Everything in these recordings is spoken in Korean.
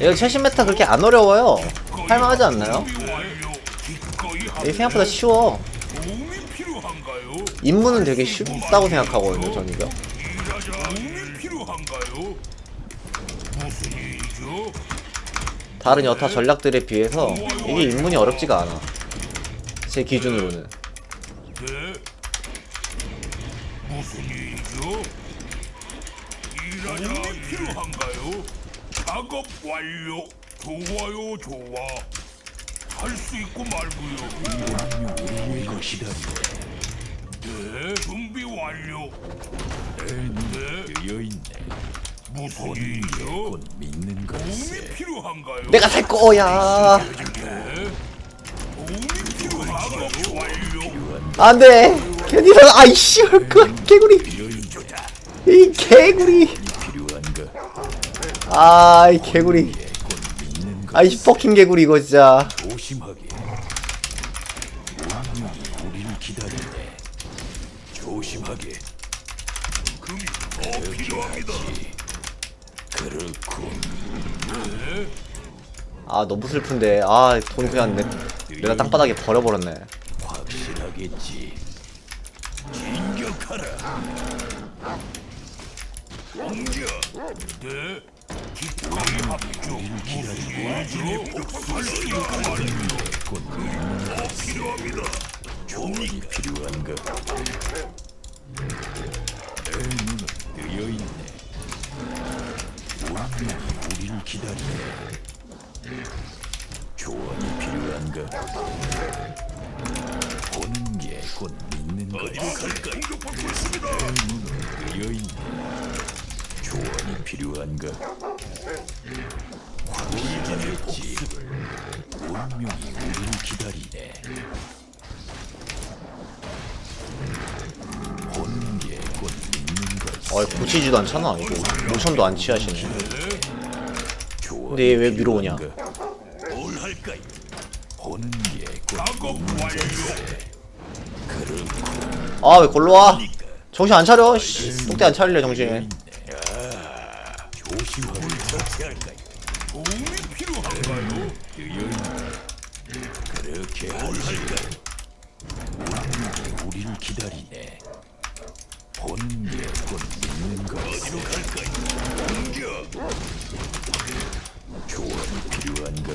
이거 최신 메타 그렇게 안 어려워요. 할만하지 않나요? 이게 생각보다 쉬워. 임무는 되게 쉽다고 생각하거든요, 전 이거. 다른 여타 전략들에 비해서 이게 입문이 어렵지가 않아. 제 기준으로는. 네. 무슨 일이죠? 일하자. 도움이 필요한가요? 작업 완료. 좋아요, 좋아. 할 수 있고 말고요. 우리가 기다리네. 네, 준비 완료. 내 눈에 뜨여있네. 무슨 일이죠? 곧 믿는 도움이. 필요한가요? 내가 살 거야. 도움이 필요한가요? 작업 완료. 안 돼. 괜히 사 아이씨, 그 개구리. 이 개구리. 필요한가? 아, 이 개구리. 아이 퍼킹 개구리 이거 진짜. 조심하게. 운명이 우리를 기다리네. 조심하게. 금이 더 필요합니다. 그렇군. 아 너무 슬픈데. 아 돈 그냥 내, 내가 땅바닥에 버려버렸네. 확실하겠지. 진격하라. 왕자. 네. 조언이 필요한가? 내 눈은 뜨여 있네. 운명이 우리를 기다리네. 조언이 필요한가? 보는 게곧 믿는 어디로 거지. 갈까? 공격받고 있습니다. 내 눈은 뜨여 있네. 조언이 필요한가? 확실하겠지. 운명이 우리를 기다리네. 보는 게곧 믿는 거지. 어 고치지도 않잖아. 이거 모션도 안 취하시네. 근데 얘 왜 위로 오냐? 뭘 할까요? 보는 게곧 완료. 아왜 걸로 와? 정신 안 차려? 씨, 속대 안 차릴래 정신. 처치할까요? 도움이 필요한가요? 그렇게. 운명이 우리를 기다리네. 보는 게곧 믿는 거지. 어디로 갈까요? 공격. 조언이 필요한가?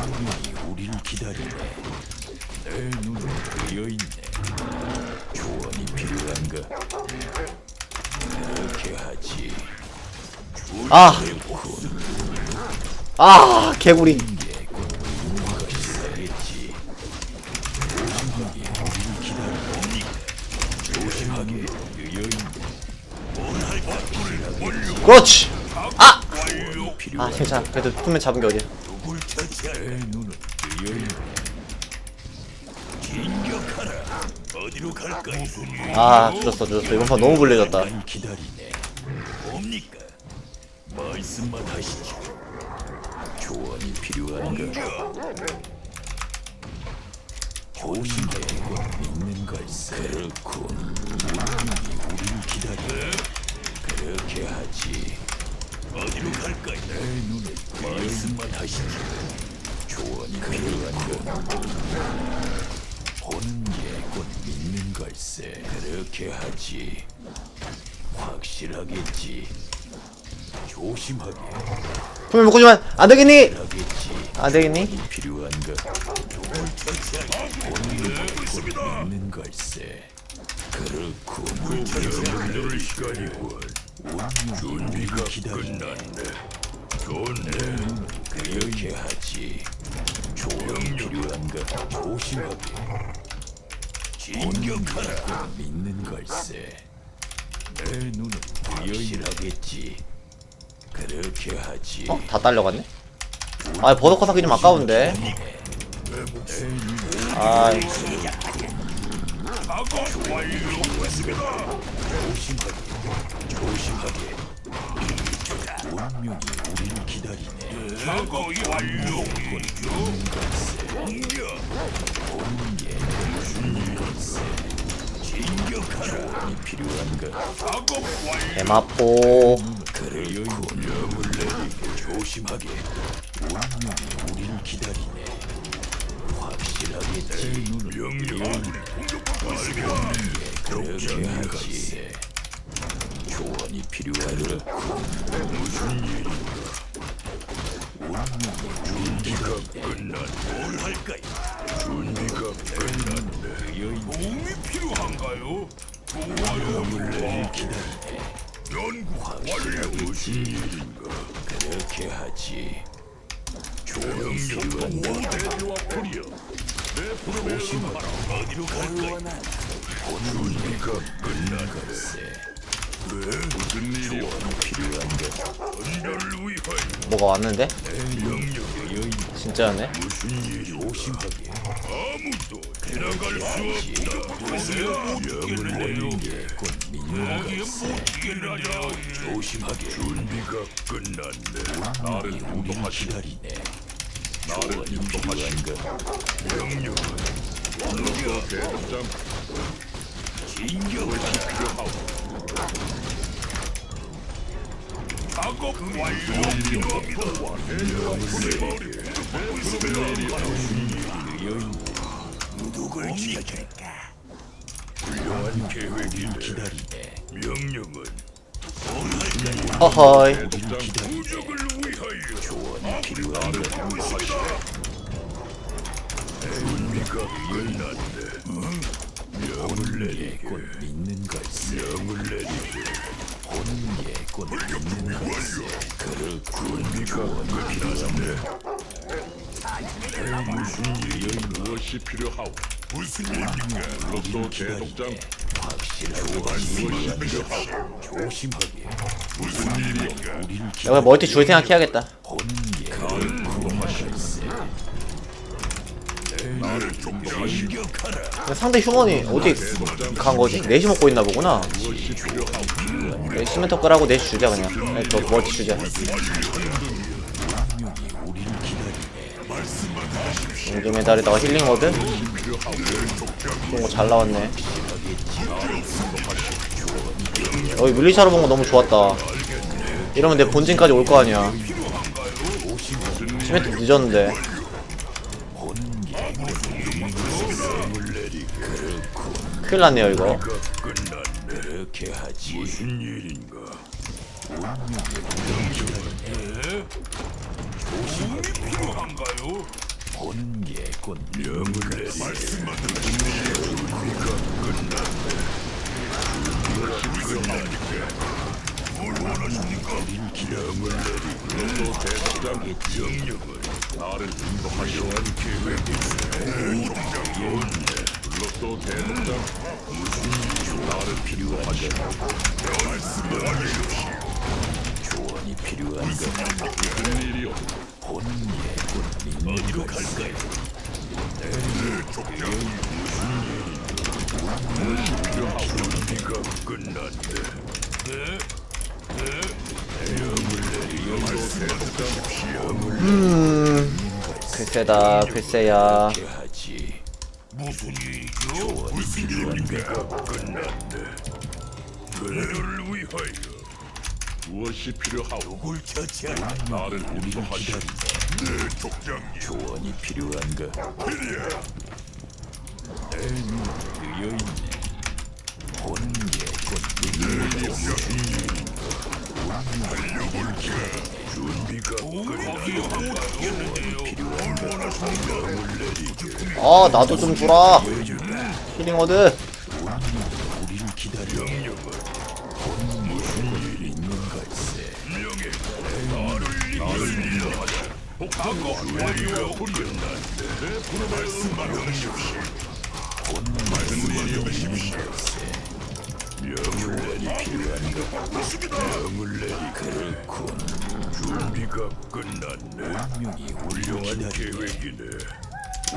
운명이 우리를 기다리네. 내 눈은 뜨여 있네. 조언이 필요한가? 그렇게 하지. 아. 아 개구리. 그렇지. 완료. 아 괜찮아. 그래도 품면 잡은 게 어디야? 누굴 처치할까? 내 눈은 뜨여있네. 진격하라. 어디로 일? 아 늦었어 늦었어. 이번 판 너무 불리해졌다. 날 기다리네. 뭡니까? 말씀만 하시죠. 조언이 필요한가? 조심해 곧 믿는 걸세. 그렇군. 우리를 기다리네. 그렇게 하지. 어디로 갈까요? 내 눈을 말씀만 하시죠. 조언이 필요한가? 보는 게 걸세. 그렇게 하지. 확실하겠지. 조심하게 품면 먹고 주면 안 되겠니? 하겠지. 안 되겠니? 필요한가? 믿는 걸세. 그렇군. 좋네. 그렇게 하지. 조언이 필요한가? 조심하게. 진격하라. 믿는 걸세. 내 눈은 확실하겠지. 그렇게 하지. 어? 다 딸려갔네? 아 버섯커 사기 좀 아까운데. 아 작업 완료. 했습니다. 조심하게. 운명이 우리를 기다리네. 작업 완료. 공격. 보는 게 진격하라. 조언이 필요한가? 작업 완료. 대마포 그래요 명을 내리게 조심하게 운명이 우리를 기다리네 확실하게 내 눈을 명령. 공격받고 있습니다. 그렇게 하지 조언이 필요한가? 무슨 일? 운명이 준비가 끝났네. 뭘 할까요? 준비가 끝났네. 도움이 필요한가요? 도와요. 연구 완료. 무슨 일인가? 그렇게 하지 필요한가? 대대와 풀이여. 내 부름에 응하라. 어디로 갈까요? 준비가 끝났네. 네, 무슨 일이요? 필요한가? 은별을 위하여. 뭐가 왔는데? 명령. 진짜였네? 무슨 일이요? 조심하게 아무도 지나갈 수 없다. 보세요. 영을 내리게. 곧 민요가. 조심하게 준비가 끝났네. 나를. 기다리네 나를 조언이 인도하시오. 필요한가? 명령. 여기야 대장장. 진격을 필요하오. 작업 완료. 필요합니다. 대장을 내리게. 누굴 지켜줄까? 훌륭한 계획이네. 기다리네 명령은 허허이 무적을 위하여 조언이 필요한가? 준비가 끝났네. 내리게. 곧 믿는 걸세. 보는 게곧 믿는 걸세 그렇군 준비가 끝났네. 무슨 일이 무엇이 필요하오? 무슨 일인가? 로또 대독장 확실하게 무엇이 필요하오? 조심하게 무슨 일인가? 우리를 여기 멀티 줄 생각해야겠다 보는 상대 휴먼이 어디 간 거지? 넷이 먹고 있나 보구나. 시멘트 끄라고 넷이 주자 그냥. 또 멀티 주자 용기 메달에다가 힐링 워드? 그런 거잘 나왔네. 여기 밀리샤로 본 거 너무 좋았다. 이러면 내 본진까지 올 거 아니야. 시멘트 늦었는데 큰일 났네요 이거. 그렇게 하지 무슨 일인가? 필요한가요? 보는 게곧 명을 있네. 종 무슨 일이 나를 필요하시오. 말씀만 하십시오. 조언이 필요한가 무슨? 보는 게곧 믿는 어디로 갈까요? 네, 족장 무슨 일인가? 준비가 끝났네. 네, 네. 글쎄다 글쎄야 무슨 일이죠? 무슨 일인가? 끝났네. 그대를 위하여 무엇이 필요하오? 누굴 처치하라? 나를 인도하시오. 네, 족장님. 조언이 필요한가 내눈 내리 필요한가? 명을 내리 그렇군 준비가 끝났네. 우리를 훌륭한 계획이네.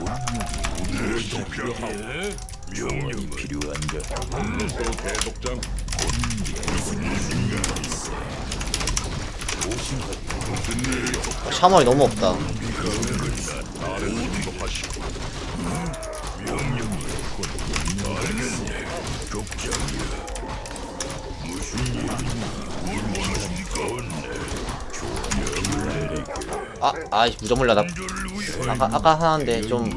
운명이 우리를? 조언이 명령은 필요한가 대독장 무슨 샤먼이 너무 없다 나를 인도하시오. 명령이 알겠네. 아, 아이 나 아까 아까 하는데 좀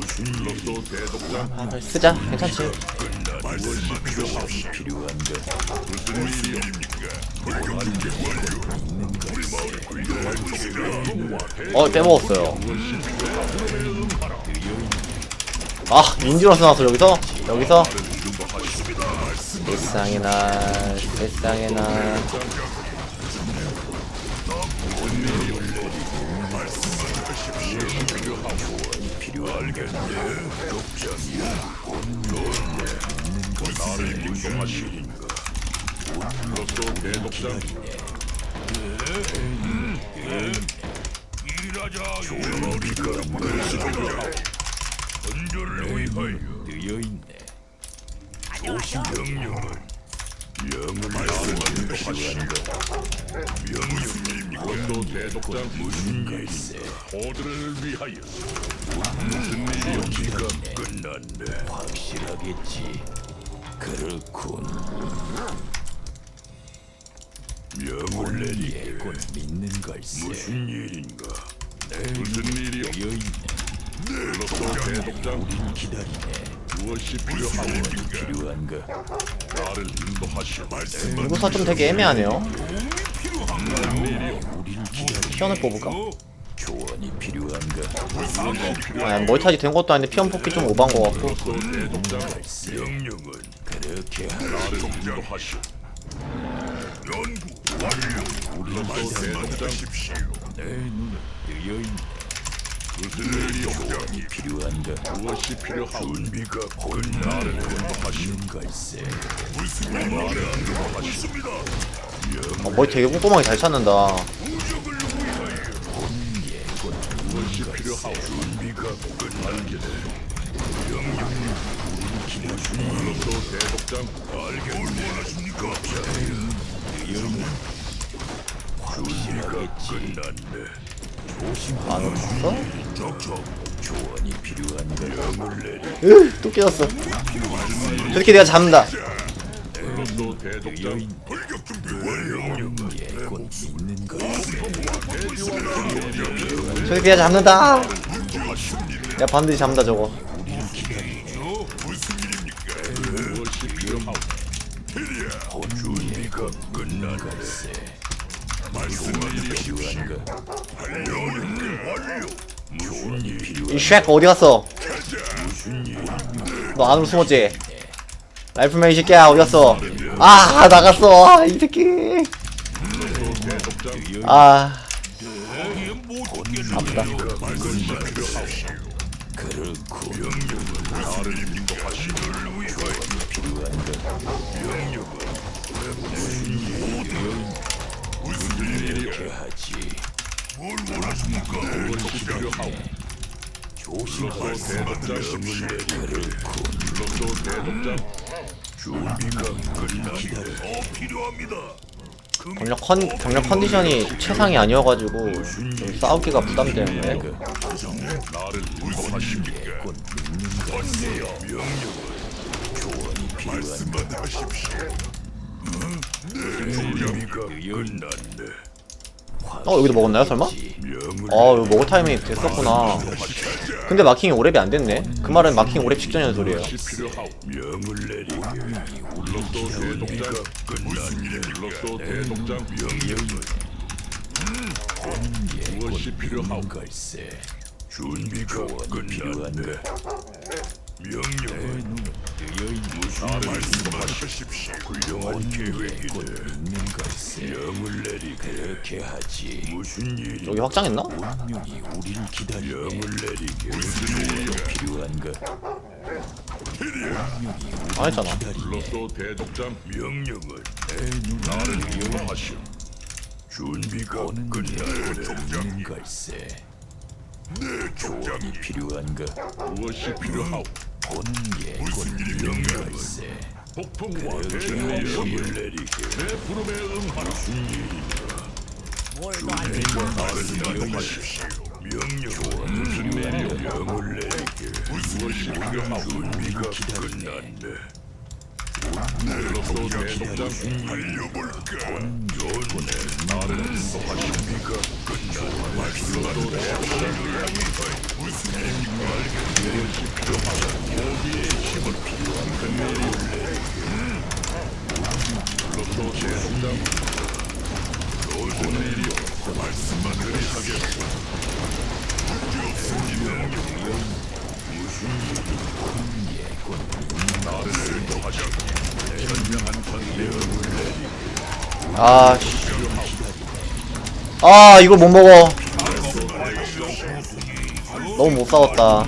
쓰자. 괜찮지? 어 빼먹었어요. 아 인디로스 나왔어 여기서? 여기서? 세상에 나 세상에 나 로또 대독장 뜨여있네 로또 대독장 무슨 일인가? 호들을 위하여 무슨 일이옵니까 끝났네 확실하겠지 그렇군 명을 내리게 예곧 믿는 걸세 무슨 일인가 무슨 일이오 뜨여있네 로또 대독장 기다리네. 무엇이 필요하옵니까 필요한가 이구사 좀 되게 애매하네요. 기다리 피언을 뽑을까? 조언이 필요한가? 아 멀타지 된 것도 아닌데 피언 뽑기 좀 오반 것 같고. 명령은 그렇게 인도하시오 연구 완료. 로또 대독장십시오. 내 눈은 뜨여 있네 무슨 조언이 필요한가? 무엇이 필요하오? 준비가 믿는 걸세? 무슨 나를 인도하시옵니다 어, 머리 되게 꼼꼼하게 잘 찾는다. 무엇이 필요하오? 준비가 끝 알겠네. 로또 대독장. 알겠네. 원하십니까? 준비가 끝났네 안? 조언이 필요한가 으, 또 깨졌어. 저렇게 내가 잡는다. 저렇게 내가 잡는다. 내가 반드시 잡는다 저거. 무엇이 필요하오 무슨 일 이옵니까 필요한가 완료 무슨 일이 이쉑 어디 갔어? 너 안으로 숨었지? 라이플맨 이 새끼야 어디 갔어? 아 나갔어. 아, 이 새끼. 아. 아프다 그렇군 인도하시오 그렇게 하지 뭘 원하십니까 필요하오 로또 대독장 로또 대독장 준비가 끝났네 더 필요합니다 병력 컨 병력 컨디션이 최상이 아니어가지고 좀 싸우기가 부담되는데. 나를 인도하십니까 곧 믿는 걸세 조언이 필요한가 말씀하십시오 준비가 끝났네 어 여기도 먹었나요 설마? 아 이거 먹을 타이밍이 됐었구나. 근데 마킹이 오랩이 안 됐네. 그 말은 마킹 오랩 직전이라는 소리예요. 무엇이 무엇이 필요하오? 걸세 준비가 끝났네 명령은 나를 인도하십시오 훌륭한 계획이네 명을 내리게 그렇게 하지 무슨 일이 여기 확장했나? 운명이 우리를 기다리네 명을 내리게 무슨 일이야 필요한가 안 했잖아 로또 대독장 명령은 나를 인도하시오 준비가 끝났네 믿는 걸세 조언이 필요한가 무엇이 필요하오 보는 명령은 걸세 폭풍과 대명을 내리게 내 부름에 응하라 무슨 일인가 준비가 나를 인도하십시오 명령 무슨 명을 내리게 무엇이 필요하오 준비가 끝났네 로또 대독장 알려볼까? 요번에 나를 인도하십니까? 끝나 말씀하도 무슨 일인가 아, 씨. 아, 이걸 못 먹어. 너무 못 싸웠다.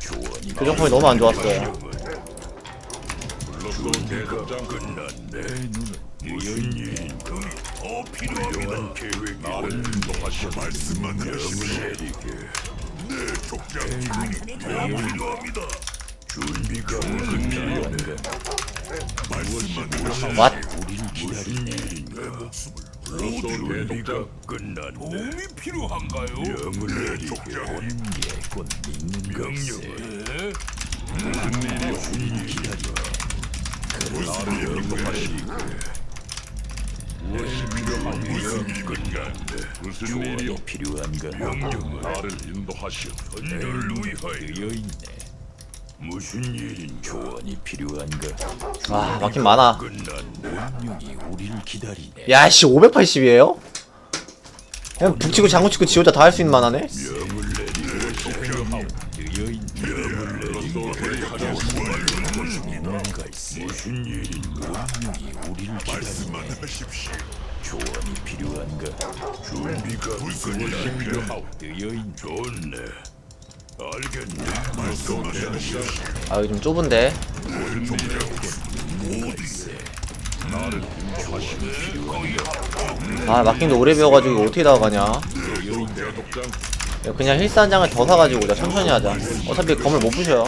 조언이 교정품이 너무 안 좋았어요. 로또 대독장 내 눈은 무슨 일인가? 더 필요한 계획 나를 인도하시오. 말씀만. 내리게. 네, 족장 더 필요합니다. 준비가 끝나는데 말씀만 하시오. 왓? 우린 기다리네. 로또 대독장 끝났네. 도움이 필요한가요? 명을 내리게. 게곧 믿는 것에. 무슨 일이오? 우린 기다리네. 나를 인도하시오. 무엇이 필요한 무슨 일인가? 무슨? 조언이 필요한가? 나를 인도하시오. 선열을 위하여 되어 있네. 무슨 일인 조언이 필요한가? 아, 막힌 많아. 운명이 우리를 기다리네. 야, 씨, 580이에요? 그냥 북치고 장구치고 지 혼자 다 할 수 있는 만하네? 명을 내리게. 필요하오. 로또 대독장 뭔가 있어. 무슨 일인가? 운명이 우리를. 하십시오. 조언이 필요한가? 준비가 무슨 일이 있네. 좋네. 알겠네. 말씀만 하십시오. 아, 여기 좀 좁은데. 아, 막힌도 오래 배워가지고 어떻게 나가냐? 로또 대독장 야, 그냥 힐스 한 장을 더 사가지고 우리가 천천히 하자. 어차피 검을 못 부셔요.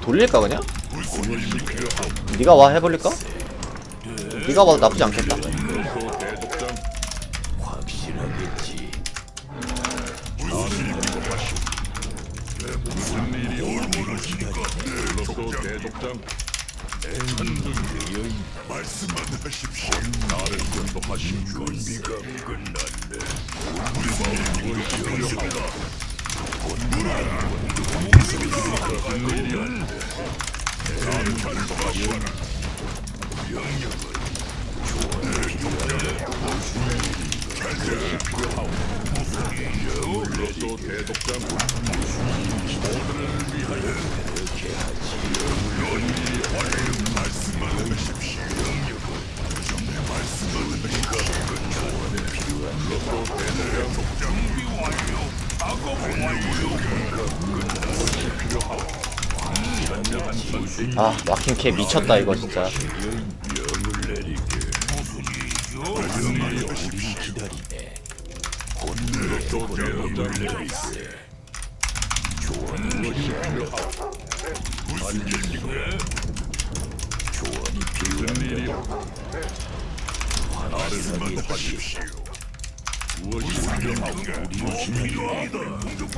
돌릴까 그냥? 네가 와 해버릴까? 네가 와도 나쁘지 않겠다. 로또 대독장 확실하겠지. 무슨 일 로또 대독장 말씀만 하십시오. 나를 인도하시오. 준비가 끝났네. 무슨 일이 필요하다. 무슨 일이오? 나를 인도하시오. 로또 대독장 모두를 위하여 이렇게 하지 연일이 얼른 말씀만 하십시오 정말 말씀만 하십시오 조언에 필요한 로또 대독장 필요하오 현명한 선택 아 막힌 캐 미쳤다 이거 진짜.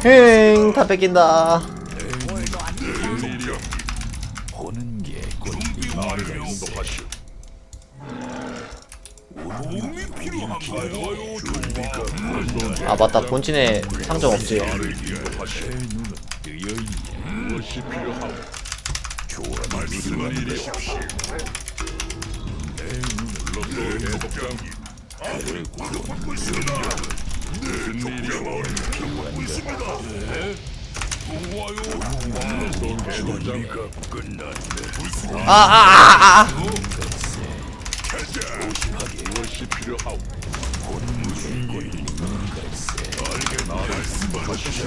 무슨 다 뺏긴다. 아 맞다 본진에 상점 없지. 나를 인도하시오. 눈은 뜨여 있네. 무엇이 필요하오? 조언이 말씀을 이르십시오. 로또 대독장 무슨 일이오? 있습니다. 로또 대독장 끝났네. 아 아 아 아. 무엇이 필요하오? 무슨 일이 알게 나를 말씀하십시오.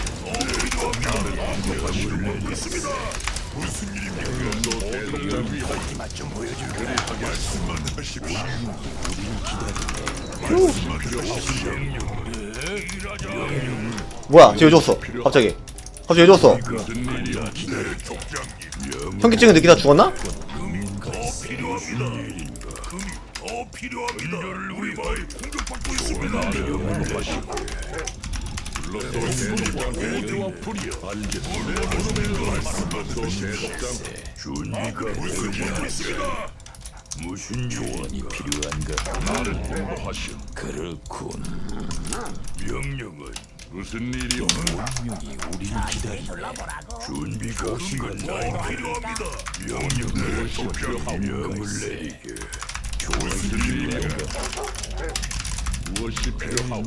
뭐야 쟤왜 죽었어? 갑자기. 갑자기 왜 죽었어? 현기증을 느끼다 죽었나? 무슨 조언이 필요한가? 나를 통보하시오. 그렇군. 명령은 무슨 일이오? 운명이 우리를 기다린다. 준비가 끝났다. 필요합니다. 명령을. 명을 내리게. 무슨 일인가? 무엇이 필요하오?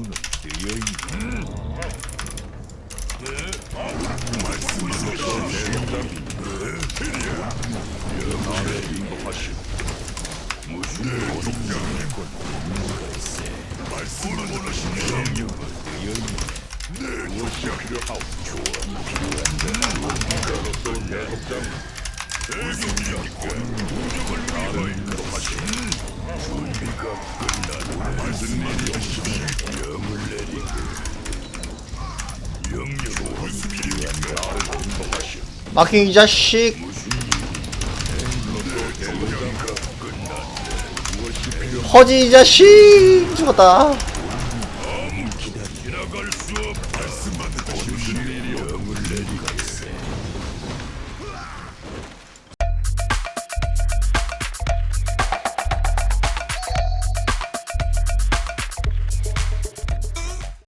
무엇이 필요하오? 그로서 대독장 마킹 이 자식? 허지 이 자식 죽었다